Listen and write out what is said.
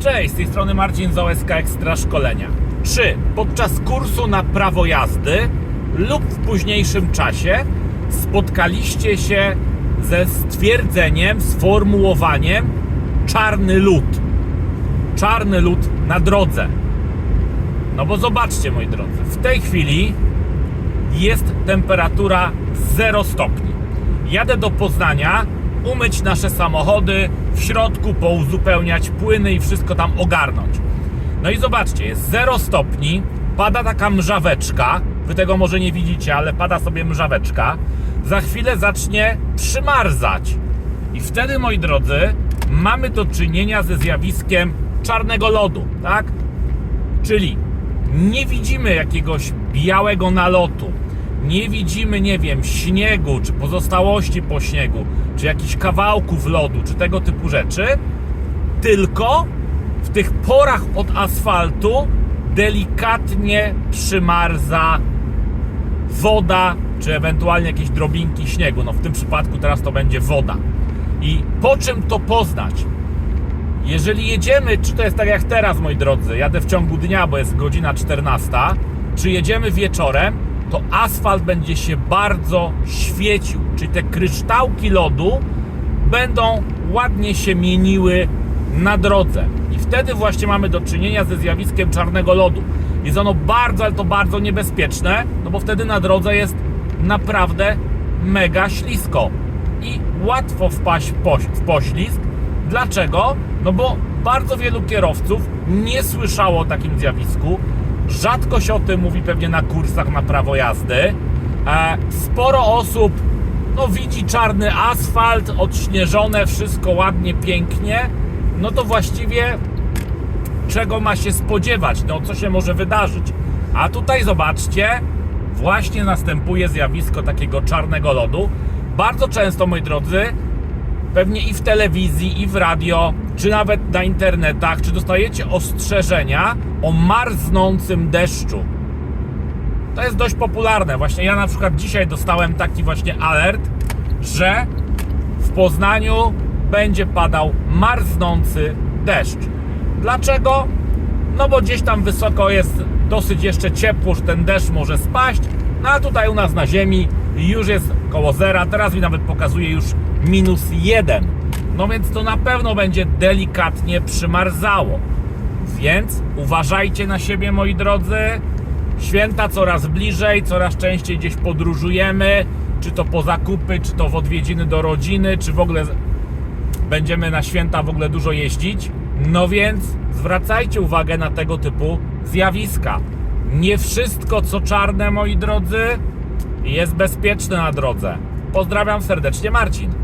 Cześć, z tej strony Marcin z OSK Ekstra Szkolenia. Czy podczas kursu na prawo jazdy lub w późniejszym czasie spotkaliście się ze stwierdzeniem, sformułowaniem czarny lód? Czarny lód na drodze. No bo zobaczcie, moi drodzy, w tej chwili jest temperatura 0 stopni. Jadę do Poznania umyć nasze samochody, w środku pouzupełniać płyny i wszystko tam ogarnąć. No i zobaczcie, jest 0 stopni, pada taka mrzaweczka, wy tego może nie widzicie, ale pada sobie mrzaweczka. Za chwilę zacznie przymarzać. I wtedy, moi drodzy, mamy do czynienia ze zjawiskiem czarnego lodu, tak? Czyli nie widzimy jakiegoś białego nalotu, nie widzimy, nie wiem, śniegu, czy pozostałości po śniegu, czy jakichś kawałków lodu, czy tego typu rzeczy, tylko w tych porach od asfaltu delikatnie przymarza woda, czy ewentualnie jakieś drobinki śniegu. No w tym przypadku teraz to będzie woda. I po czym to poznać? Jeżeli jedziemy, czy to jest tak jak teraz, moi drodzy, jadę w ciągu dnia, bo jest godzina 14, czy jedziemy wieczorem, to asfalt będzie się bardzo świecił, czyli te kryształki lodu będą ładnie się mieniły na drodze. I wtedy właśnie mamy do czynienia ze zjawiskiem czarnego lodu. Jest ono bardzo, ale to bardzo niebezpieczne, no bo wtedy na drodze jest naprawdę mega ślisko i łatwo wpaść w poś- w poślizg. Dlaczego? No bo bardzo wielu kierowców nie słyszało o takim zjawisku. Rzadko się o tym mówi pewnie na kursach na prawo jazdy. E, sporo osób no, widzi czarny asfalt, odśnieżone, wszystko ładnie, pięknie. No to właściwie czego ma się spodziewać, no co się może wydarzyć. A tutaj zobaczcie, właśnie następuje zjawisko takiego czarnego lodu. Bardzo często, moi drodzy, pewnie i w telewizji, i w radio, czy nawet na internetach, czy dostajecie ostrzeżenia o marznącym deszczu. To jest dość popularne. Właśnie ja na przykład dzisiaj dostałem taki właśnie alert, że w Poznaniu będzie padał marznący deszcz. Dlaczego? No bo gdzieś tam wysoko jest dosyć jeszcze ciepło, że ten deszcz może spaść, no a tutaj u nas na ziemi już jest koło zera, teraz mi nawet pokazuje już minus jeden. No więc to na pewno będzie delikatnie przymarzało. Więc uważajcie na siebie, moi drodzy. Święta coraz bliżej, coraz częściej gdzieś podróżujemy, czy to po zakupy, czy to w odwiedziny do rodziny, czy w ogóle będziemy na święta w ogóle dużo jeździć. No więc zwracajcie uwagę na tego typu zjawiska. Nie wszystko, co czarne, moi drodzy, jest bezpieczne na drodze. Pozdrawiam serdecznie, Marcin.